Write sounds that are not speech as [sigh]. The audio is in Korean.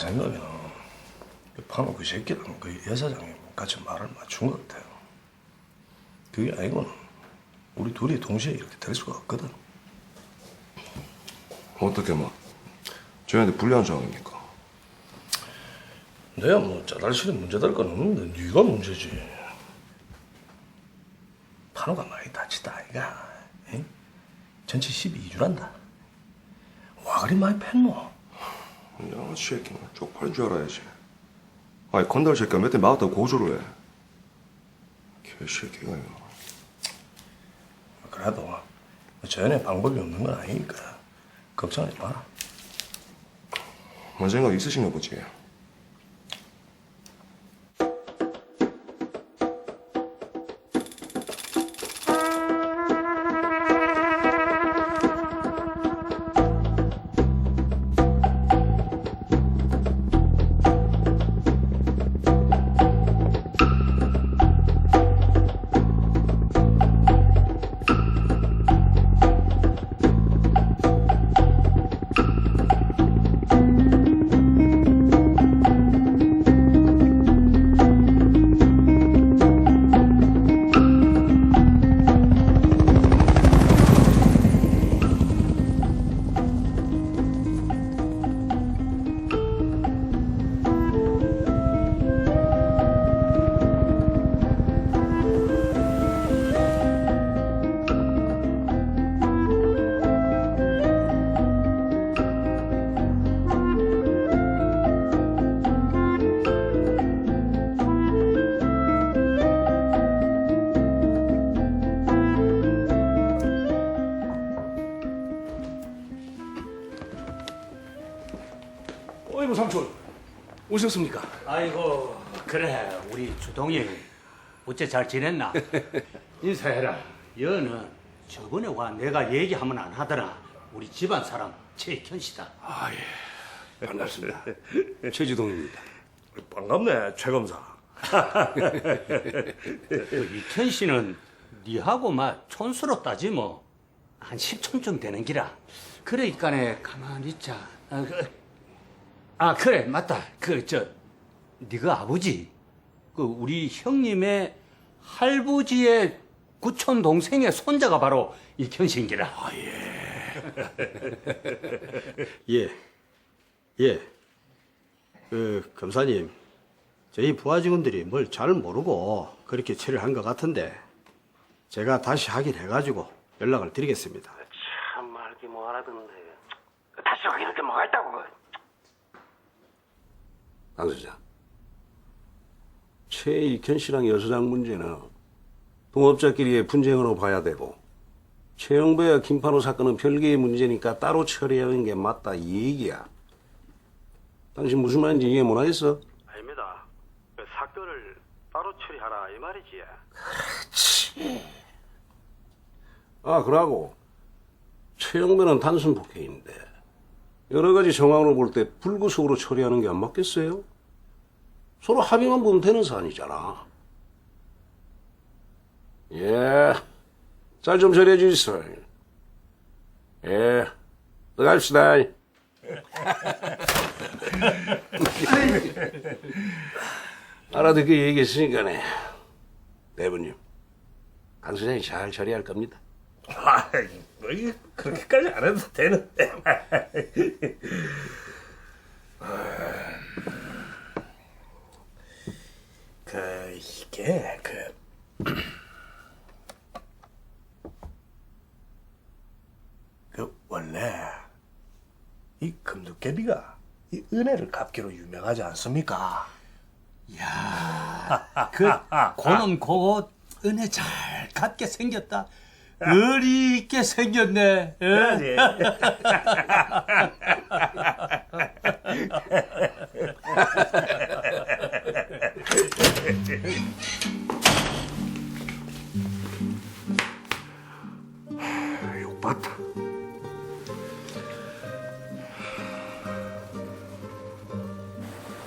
생각에는 그 파노 그 새끼랑 그 여사장이 같이 말을 맞춘 것 같아요. 그게 아니고는 우리 둘이 동시에 이렇게 될 수가 없거든. 어떻게 막 저희한테 불리한 상황입니까? 내가 뭐 짜달실에 문제될 건 없는데 네가 문제지. 파노가 많이 다치다 아이가. 응? 전체 12주란다. 와 그리 많이 팼노? 양아치 새끼는 쪽팔린 줄 알아야지. 아니 건달 새끼가 몇 대 맞았다고 고소를 해. 개새끼가 이거. 그래도 전에 방법이 없는 건 아니니까 걱정하지 마라. 뭔 생각 있으신가 보지. 어이구 삼촌. 오셨습니까? 아이고 그래. 우리 주동이 어째 잘 지냈나? [laughs] 인사해라. 여는 저번에 와 내가 얘기하면 안 하더라. 우리 집안 사람 최현 씨다. 아 예. 반갑습니다. [laughs] 최지동입니다. 반갑네 최 검사. [laughs] 그 이현 씨는 니하고 막 촌수로 따지 뭐한 10촌쯤 되는 기라. 그러니까네 가만히 있자. 아, 그, 아 그래 맞다 그 저 네가 아버지 그 우리 형님의 할부지의 구촌 동생의 손자가 바로 이현 씨인기라 [laughs] 예. 예. 그 검사님, 저희 부하 직원들이 뭘 잘 모르고 그렇게 처리를 한 것 같은데 제가 다시 확인해 가지고 연락을 드리겠습니다. 참 말기 뭐 알아듣는데 다시 확인할 게 뭐가 있다고 안 소장 최익현 씨랑 여수장 문제는 동업자끼리의 분쟁으로 봐야 되고 최영배와 김판호 사건은 별개의 문제니까 따로 처리하는 게 맞다 이 얘기야 당신 무슨 말인지 이해 못 하겠어? 아닙니다. 그 사건을 따로 처리하라 이 말이지. 아, 그러고 최영배는 단순 폭행인데 여러 가지 정황으로 볼 때 불구속으로 처리하는 게 안 맞겠어요? 서로 합의만 보면 되는 사안이잖아. 예, 잘 좀 처리해 주시오. 예, 들어갑시다. [laughs] 알아듣게 얘기했으니까네. 대부님, 강 소장이 잘 처리할 겁니다. 아, 뭐 이게 그렇게까지 안 해도 되는데. [laughs] 그 이게 그. [clears throat] 그 원래 이 금도깨비가 이 은혜를 갚기로 유명하지 않습니까? 그 고놈 그거 은혜 잘 갖게 생겼다 의리 있게 생겼네 예? 그러지. [laughs] Father.